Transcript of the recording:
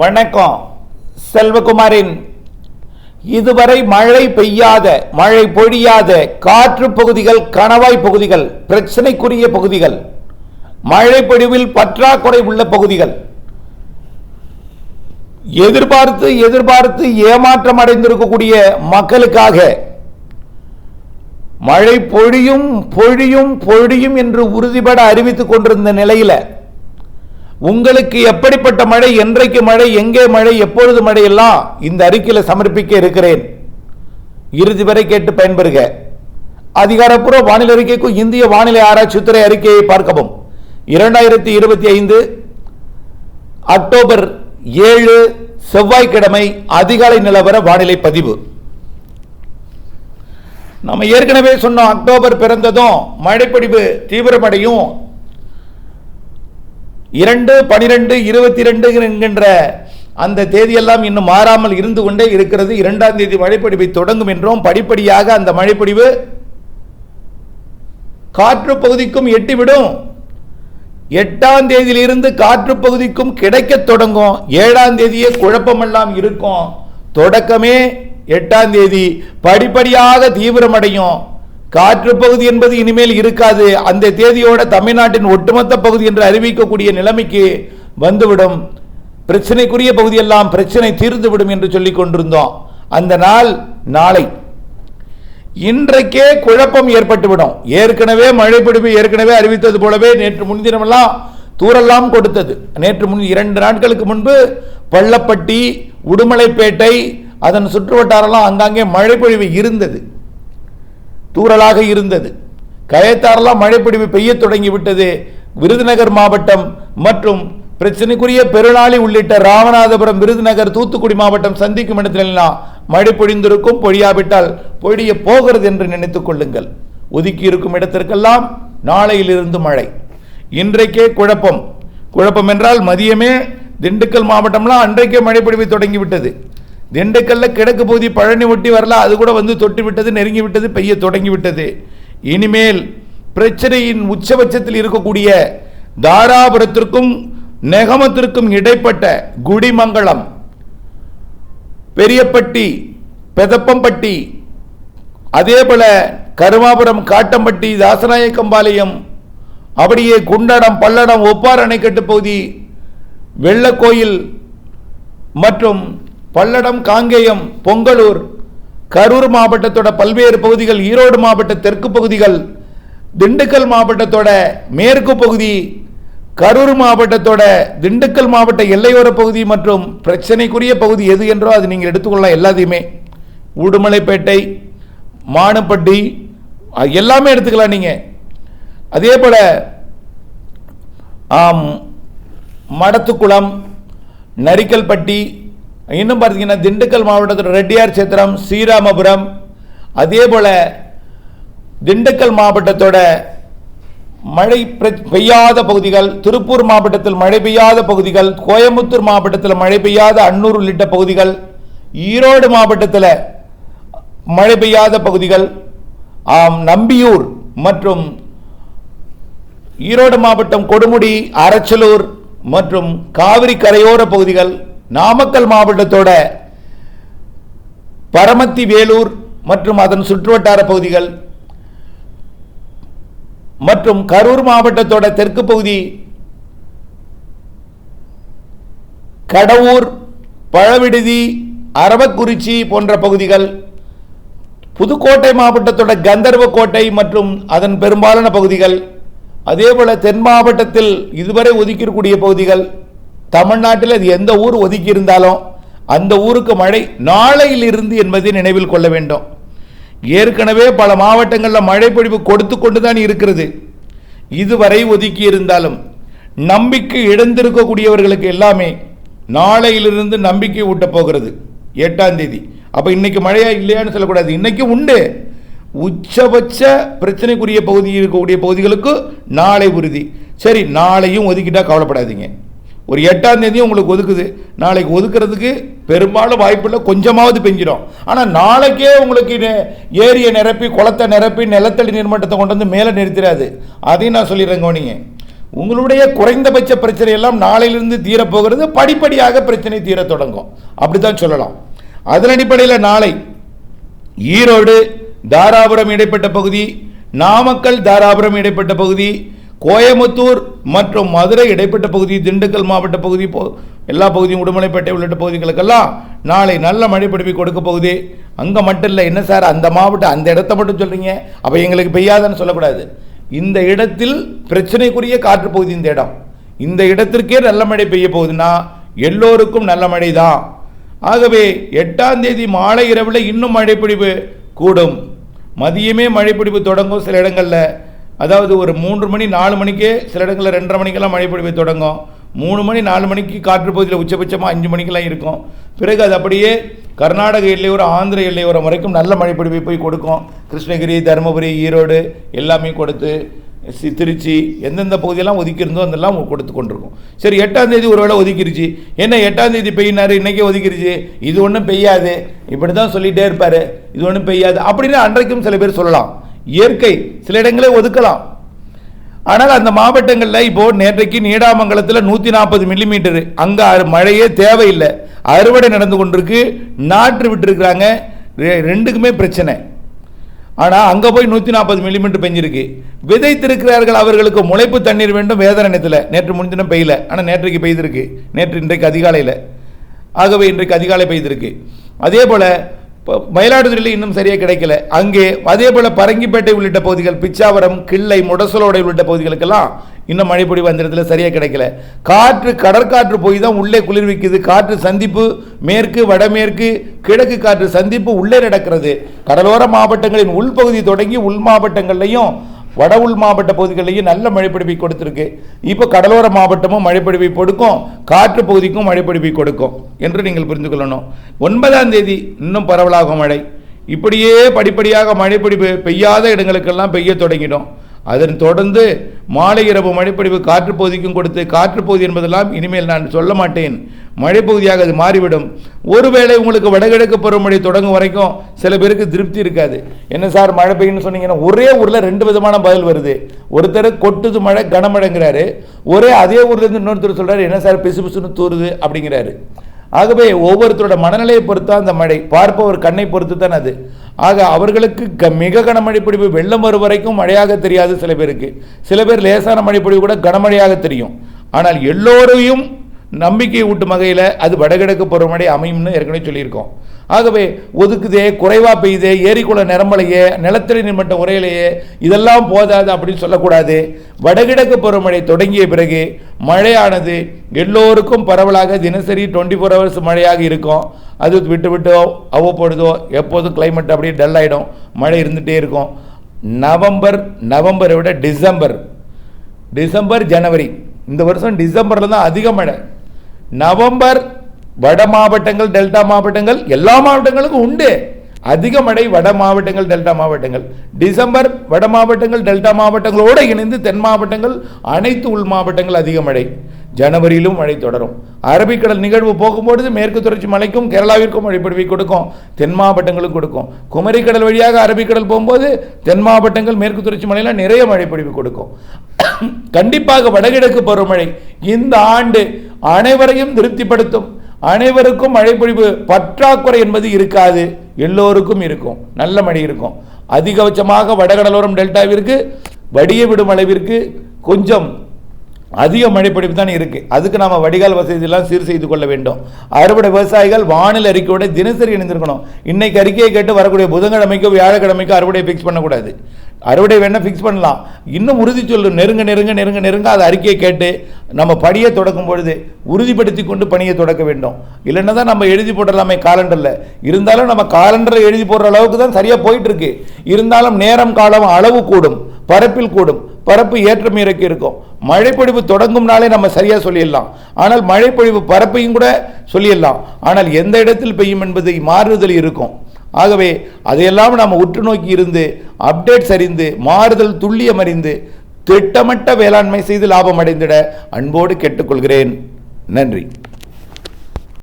வணக்கம் செல்வகுமாரின். இதுவரை மழை பெய்யாத மழை பொழியாத காற்று பகுதிகள் கணவாய் பகுதிகள் பிரச்சனைக்குரிய பகுதிகள் மழை பொழிவில் பற்றாக்குறை உள்ள பகுதிகள். எதிர்பார்த்து எதிர்பார்த்து ஏமாற்றம் அடைந்திருக்கக்கூடிய மக்களுக்காக மழை பொழியும் பொழியும் பொழியும் என்று உறுதிபட அறிவித்துக் கொண்டிருந்த நிலையில் உங்களுக்கு எப்படிப்பட்ட மழை என்றைக்கு மழை எங்கே மழை எப்பொழுது மழை எல்லாம் இந்த அறிக்கையில் சமர்ப்பிக்க இருக்கிறேன். இறுதி வரை கேட்டு பயன்பெறுக. அதிகாரப்பூர்வ வானிலை அறிக்கைக்கும் இந்திய வானிலை ஆராய்ச்சித்துறை அறிக்கையை பார்க்கவும். இரண்டாயிரத்தி இருபத்தி ஐந்து அக்டோபர் ஏழு செவ்வாய்க்கிழமை அதிகாலை நிலவர வானிலை பதிவு. நம்ம ஏற்கனவே சொன்னோம் அக்டோபர் பிறந்ததும் மழைப்பொழிவு தீவிரமடையும். இரண்டு பனிரெண்டு இருபத்தி ரெண்டு என்கின்ற அந்த தேதியெல்லாம் இன்னும் மாறாமல் இருந்து கொண்டே இருக்கிறது. இரண்டாம் தேதி மழைப்பொழிவை தொடங்கும் என்றும். படிப்படியாக அந்த மழைப்பொழிவு காற்று பகுதிக்கும் எட்டிவிடும். எட்டாம் தேதியிலிருந்து காற்று பகுதிக்கும் கிடைக்கத் தொடங்கும். ஏழாம் தேதியே குழப்பமெல்லாம் இருக்கும். தொடக்கமே எட்டாம் தேதி. படிப்படியாக தீவிரமடையும். காற்று பகுதி என்பது இனிமேல் இருக்காது. அந்த தேதியோட தமிழ்நாட்டின் ஒட்டுமொத்த பகுதி என்று அறிவிக்கக்கூடிய நிலைமைக்கு வந்துவிடும். பிரச்சனைக்குரிய பகுதியெல்லாம் பிரச்சனை தீர்ந்துவிடும் என்று சொல்லிக் கொண்டிருந்தோம். அந்த நாள் நாளை. இன்றைக்கே குழப்பம் ஏற்பட்டுவிடும். ஏற்கனவே மழைப்பிடிப்பு ஏற்கனவே அறிவித்தது போலவே நேற்று முன்தினமெல்லாம் தூரெல்லாம் கொடுத்தது. நேற்று முன் இரண்டு நாட்களுக்கு முன்பு பள்ளப்பட்டி உடுமலைப்பேட்டை அதன் சுற்றுவட்டாரெல்லாம் அங்காங்கே மழைப்பொழிவு இருந்தது. தூறலாக இருந்தது. கயத்தாரெல்லாம் மழைப்பிடிவு பெய்ய தொடங்கி விட்டது விருதுநகர் மாவட்டம் மற்றும் பிரச்சனைக்குரிய பெருநாளி உள்ளிட்ட ராமநாதபுரம் விருதுநகர் தூத்துக்குடி மாவட்டம் சந்திக்கும் இடத்திலெல்லாம் மழை பொழிந்திருக்கும். பொழியாவிட்டால் பொழிய போகிறது என்று நினைத்துக் கொள்ளுங்கள். ஒதுக்கி இருக்கும் இடத்திற்கெல்லாம் நாளையிலிருந்து மழை. இன்றைக்கே குழப்பம். குழப்பம் என்றால் மதியமே திண்டுக்கல் மாவட்டம்லாம் அன்றைக்கே மழை பொழிவு தொடங்கி விட்டது திண்டுக்கல்ல கிழக்கு பகுதி பழனி ஒட்டி வரல அது கூட வந்து தொட்டு விட்டது நெருங்கி விட்டது பெய்ய தொடங்கி விட்டது. இனிமேல் பிரச்சனையின் உச்சபட்சத்தில் இருக்கக்கூடிய தாராபுரத்திற்கும் நெகமத்திற்கும் இடைப்பட்ட குடிமங்கலம் பெரியப்பட்டி பெதப்பம்பட்டி அதே போல கருமாபுரம் காட்டம்பட்டி தாசநாயக்கம்பாளையம் அப்படியே குண்டடம் பல்லடம் ஒப்பார் அணைக்கட்டு பகுதி வெள்ளக்கோயில் மற்றும் பல்லடம் காங்கேயம் பொங்கலூர் கரூர் மாவட்டத்தோட பல்வேறு பகுதிகள் ஈரோடு மாவட்ட தெற்கு பகுதிகள் திண்டுக்கல் மாவட்டத்தோட மேற்கு பகுதி கரூர் மாவட்டத்தோட திண்டுக்கல் மாவட்ட எல்லையோர பகுதி மற்றும் பிரச்சனைக்குரிய பகுதி எது என்றோ அது நீங்கள் எடுத்துக்கொள்ளலாம் எல்லாத்தையுமே. உடுமலைப்பேட்டை மானப்பட்டி எல்லாமே எடுத்துக்கலாம் நீங்கள் அதே போல் ஆம், மடத்துக்குளம் நரிக்கல்பட்டி இன்னும் பார்த்தீங்கன்னா திண்டுக்கல் மாவட்டத்தில் ரெட்டியார் சேத்திரம் ஸ்ரீராமபுரம் அதே போல் திண்டுக்கல் மாவட்டத்தோட மழை பெய்யாத பகுதிகள் திருப்பூர் மாவட்டத்தில் மழை பெய்யாத பகுதிகள் கோயம்புத்தூர் மாவட்டத்தில் மழை பெய்யாத அன்னூர் உள்ளிட்ட பகுதிகள் ஈரோடு மாவட்டத்தில் மழை பெய்யாத பகுதிகள் ஆம், நம்பியூர் மற்றும் ஈரோடு மாவட்டம் கொடுமுடி அரச்சலூர் மற்றும் காவிரி கரையோர பகுதிகள் நாமக்கல் மாவட்டத்தோட பரமத்தி வேலூர் மற்றும் அதன் சுற்றுவட்டார பகுதிகள் மற்றும் கரூர் மாவட்டத்தோட தெற்கு பகுதி கடவூர் பழவிடுதி அரவக்குறிச்சி போன்ற பகுதிகள் புதுக்கோட்டை மாவட்டத்தோட கந்தர்வக்கோட்டை மற்றும் அதன் பெரும்பாலான பகுதிகள் அதேபோல தென் மாவட்டத்தில் இதுவரை ஒதுக்கியிருக்கக்கூடிய பகுதிகள் தமிழ்நாட்டில் அது எந்த ஊர் ஒதுக்கி இருந்தாலும் அந்த ஊருக்கு மழை நாளையிலிருந்து என்பதை நினைவில் கொள்ள வேண்டும். ஏற்கனவே பல மாவட்டங்களில் மழை பொழிவு கொடுத்து கொண்டு தான் இருக்கிறது. இதுவரை ஒதுக்கி இருந்தாலும் நம்பிக்கை இழந்திருக்கக்கூடியவர்களுக்கு எல்லாமே நாளையிலிருந்து நம்பிக்கை ஊட்டப் போகிறது. எட்டாம் தேதி. அப்போ இன்னைக்கு மழையா இல்லையான்னு சொல்லக்கூடாது. இன்னைக்கு உண்டு. உச்சபட்ச பிரச்சனைக்குரிய பகுதி இருக்கக்கூடிய பகுதிகளுக்கு நாளை உறுதி. சரி நாளையும் ஒதுக்கிட்டா கவலைப்படாதீங்க. ஒரு எட்டாம் தேதி உங்களுக்கு ஒதுக்குது. நாளைக்கு ஒதுக்குறதுக்கு பெரும்பாலும் வாய்ப்பில்லை கொஞ்சமாவது பெஞ்சிடும். ஆனால் நாளைக்கே உங்களுக்கு ஏரியை நிரப்பி குளத்தை நிரப்பி நிலத்தடி நீர்மட்டத்தை கொண்டு வந்து மேலே நிறுத்திடாது. அதையும் நான் சொல்லிடுறேன் கவனிங்க. உங்களுடைய குறைந்தபட்ச பிரச்சனை எல்லாம் நாளையிலிருந்து தீரப்போகிறது. படிப்படியாக பிரச்சனை தீரத் தொடங்கும். அப்படித்தான் சொல்லலாம். அதன் அடிப்படையில் நாளை ஈரோடு தாராபுரம் இடைப்பட்ட பகுதி நாமக்கல் தாராபுரம் இடைப்பட்ட பகுதி கோயமுத்தூர் மற்றும் மதுரை இடைப்பட்ட பகுதி திண்டுக்கல் மாவட்ட பகுதி போ எல்லா பகுதியும் உடுமலைப்பேட்டை உள்ளிட்ட பகுதிகளுக்கெல்லாம் நாளை நல்ல மழை பிடிப்பு கொடுக்க போகுது. அங்கே மட்டும் இல்லை என்ன சார் அந்த மாவட்டம் அந்த இடத்த மட்டும் சொல்கிறீங்க அப்போ எங்களுக்கு பெய்யாதுன்னு சொல்லக்கூடாது. இந்த இடத்தில் பிரச்சனைக்குரிய காற்று பகுதி இந்த இடம். இந்த இடத்திற்கே நல்ல மழை பெய்ய போகுதுன்னா எல்லோருக்கும் நல்ல மழை தான். ஆகவே எட்டாம் தேதி மாலை இரவில் இன்னும் மழைப்பிடிப்பு கூடும். மதியமே மழைப்பிடிப்பு தொடங்கும் சில இடங்களில். அதாவது ஒரு மூன்று மணி நாலு மணிக்கே சில இடங்களில் ரெண்டரை மணிக்கெல்லாம் மழைப்பிடிப்பு தொடங்கும். மூணு மணி நாலு மணிக்கு காற்று பகுதியில் உச்சபட்சமாக அஞ்சு மணிக்கெல்லாம் இருக்கும். பிறகு அது அப்படியே கர்நாடக எல்லையோரம் ஆந்திர எல்லையோரம் வரைக்கும் நல்ல மழைப்பிடிப்பை போய் கொடுக்கும். கிருஷ்ணகிரி தருமபுரி ஈரோடு எல்லாமே கொடுத்து சி- திருச்சி எந்தெந்த பகுதியெல்லாம் ஒதுக்கியிருந்தோ அதெல்லாம் கொடுத்து கொண்டிருக்கும். சரி எட்டாம் தேதி ஒருவேளை ஒதுக்கிருச்சு. என்ன எட்டாம் தேதி பெய்யினார் இன்றைக்கே ஒதுக்கிருச்சு. இது ஒன்றும் பெய்யாது. இப்படி தான் சொல்லிகிட்டே இருப்பார். இது ஒன்றும் பெய்யாது. அப்படின்னு அன்றைக்கும் சில பேர் சொல்லலாம். இயற்கை சில இடங்களே ஒதுக்கலாம். ஆனால் அந்த மாவட்டங்களில் இப்போ நேற்றைக்கு நீடாமங்கலத்தில் நூற்றி நாற்பது மில்லிமீட்டர் அங்கே மழையே தேவையில்லை. அறுவடை நடந்து கொண்டிருக்கு. நாற்று விட்டுருக்குறாங்க. ரெ- ரெண்டுக்குமே பிரச்சனை. ஆனால் அங்கே போய் நூற்றி நாற்பது மில்லிமீட்டர் பெஞ்சிருக்கு. விதைத்திருக்கிறார்கள் அவர்களுக்கு முளைப்பு தண்ணீர் வேண்டும் வேதனத்தில் நேற்று முன்தினம் பெய்யல. ஆனால் நேற்றைக்கு பெய்திருக்கு. நேற்று இன்றைக்கு அதிகாலையில். ஆகவே இன்றைக்கு அதிகாலை பெய்திருக்கு. அதே போல் மயிலாடுதுறையில் இன்னும் சரியாக கிடைக்கல. அங்கே அதே போல் பரங்கிப்பேட்டை உள்ளிட்ட பகுதிகள் பிச்சாவரம் கிள்ளை முடசலோடை உள்ளிட்ட பகுதிகளுக்கெல்லாம் இன்னும் மழைப்பொழிவு அந்த இடத்துல சரியாக கிடைக்கல. காற்று கடற்காற்று போய் தான் உள்ளே குளிர்விக்குது. காற்று சந்திப்பு மேற்கு வடமேற்கு கிழக்கு காற்று சந்திப்பு உள்ளே நடக்கிறது. கடலோர மாவட்டங்களின் உள்பகுதி தொடங்கி உள் மாவட்டங்கள்லையும் வட உள் மாவட்ட பகுதிகளிலையும் நல்ல மழைப்பிடிப்பை கொடுத்துருக்கு. இப்போ கடலோர மாவட்டமும் மழைப்பிடிப்பை கொடுக்கும். காற்று பகுதிக்கும் மழைப்பிடிப்பை கொடுக்கும் என்று நீங்கள் புரிந்து கொள்ளணும். ஒன்பதாம் தேதி இன்னும் பரவலாகும் மழை. இப்படியே படிப்படியாக மழைப்பிடிப்பு பெய்யாத இடங்களுக்கெல்லாம் பெய்ய தொடங்கிடும். அதன் தொடர்ந்து மாலை இரவு மழைப்பொழிவு காற்றுப்பகுதிக்கும் கொடுத்து காற்று பகுதி என்பதெல்லாம் இனிமேல் நான் சொல்ல மாட்டேன். மழைப்பகுதியாக அது மாறிவிடும். ஒருவேளை உங்களுக்கு வடகிழக்கு பருவமழை தொடங்கும் வரைக்கும் சில பேருக்கு திருப்தி இருக்காது. என்ன சார் மழை பெய்யுன்னு சொன்னீங்கன்னா ஒரே ஊரில் ரெண்டு விதமான பதில் வருது. ஒருத்தர் கொட்டுது மழை கனமழைங்கிறாரு. ஒரே அதே ஊர்லேருந்து இன்னொருத்தர் சொல்கிறாரு என்ன சார் பிசு பிசுன்னு தூறுது அப்படிங்கிறாரு. ஆகவே ஒவ்வொருத்தரோட மனநிலையை பொறுத்து அந்த மழை. பார்ப்பவர் கண்ணை பொறுத்து தான் அது. ஆக அவர்களுக்கு க மிக கனமழை பொழிவு வெள்ளம் வரும் வரைக்கும் மழையாக தெரியாது சில பேருக்கு. சில பேர் லேசான மழை பொழிவு கூட கனமழையாக தெரியும். ஆனால் எல்லோரையும் நம்பிக்கை ஊட்டும் வகையில் அது வடகிழக்கு பருவமழை அமையும்னு ஏற்கனவே சொல்லியிருக்கோம். ஆகவே ஒதுக்குதே குறைவாக பெய்யுதே ஏரிக்குள நிரம்பலையே நிலத்தடி நிமிட்ட உரையிலையே இதெல்லாம் போதாது அப்படின்னு சொல்லக்கூடாது. வடகிழக்கு பருவமழை தொடங்கிய பிறகு மழையானது எல்லோருக்கும் பரவலாக தினசரி டுவெண்ட்டி ஃபோர் ஹவர்ஸ் மழையாக இருக்கும். அது விட்டு விட்டோ அவ்வப்பொழுதோ எப்போதும் கிளைமேட் அப்படியே டல் ஆகிடும் மழை இருந்துகிட்டே இருக்கும். நவம்பர் நவம்பரை விட டிசம்பர். டிசம்பர் ஜனவரி. இந்த வருஷம் டிசம்பரில் தான் அதிக மழை. நவம்பர் வட மாவட்டங்கள் டெல்டா மாவட்டங்கள் எல்லா மாவட்டங்களுக்கும் உண்டு. அதிக மழை வட மாவட்டங்கள் டெல்டா மாவட்டங்கள். டிசம்பர் வட மாவட்டங்கள் டெல்டா மாவட்டங்களோடு இணைந்து தென் மாவட்டங்கள் அனைத்து உள் மாவட்டங்கள் அதிக மழை. ஜனவரியிலும் மழை தொடரும். அரபிக்கடல் நிகழ்வு போகும்பொழுது மேற்கு தொடர்ச்சி மலைக்கும் கேரளாவிற்கும் மழைப்பொழிவை கொடுக்கும். தென் மாவட்டங்களுக்கும் கொடுக்கும். குமரிக்கடல் வழியாக அரபிக்கடல் போகும்போது தென் மாவட்டங்கள் மேற்கு தொடர்ச்சி மலையில் நிறைய மழைப்பொழிவு கொடுக்கும். கண்டிப்பாக வடகிழக்கு பருவமழை இந்த ஆண்டு அனைவரையும் திருப்திப்படுத்தும். அனைவருக்கும் மழைப்பொழிவு பற்றாக்குறை என்பது இருக்காது. எல்லோருக்கும் இருக்கும். நல்ல மழை இருக்கும். அதிகபட்சமாக வடகடலோரம் டெல்டாவிற்கு வடிய விடும் அளவிற்கு கொஞ்சம் அதிக மழைப்பொழிவு தான் இருக்கு. அதுக்கு நாம வடிகால் வசதியெல்லாம் சீர் செய்து கொள்ள வேண்டும். அறுவடை விவசாயிகள் வானிலை அறிக்கையோட தினசரி இணைந்திருக்கணும். இன்னைக்கு அறிக்கையை கேட்டு வரக்கூடிய புதன்கிழமைக்கோ வியாழக்கிழமைக்கோ அறுவடையை ஃபிக்ஸ் பண்ணக்கூடாது. அறுவடை வேணால் ஃபிக்ஸ் பண்ணலாம். இன்னும் உறுதி சொல்லும் நெருங்க நெருங்க நெருங்க நெருங்க. அது அறிக்கையை கேட்டு நம்ம பணியை தொடக்கும் பொழுது உறுதிப்படுத்தி கொண்டு பணியை தொடக்க வேண்டும். இல்லைன்னா தான் நம்ம எழுதி போடலாமே காலண்டரில் இருந்தாலும் நம்ம காலண்டரில் எழுதி போடுற அளவுக்கு தான் சரியாக போயிட்டுருக்கு இருந்தாலும் நேரம் காலம் அளவு கூடும். பரப்பில் கூடும். பரப்பு ஏற்றம் இறக்கி இருக்கும். மழைப்பொழிவு தொடங்கும் நாளே நம்ம சரியாக சொல்லிடலாம். ஆனால் மழைப்பொழிவு பரப்பையும் கூட சொல்லிடலாம். ஆனால் எந்த இடத்தில் பெய்யும் என்பது மாறுதல் இருக்கும். ஆகவே அதையெல்லாம் நாம் உற்று நோக்கி இருந்து அப்டேட்ஸ் அறிந்து மாறுதல் துல்லியம் அறிந்து திட்டமிட்ட வேளாண்மை செய்து லாபம் அடைந்திட அன்போடு கேட்டுக்கொள்கிறேன். நன்றி.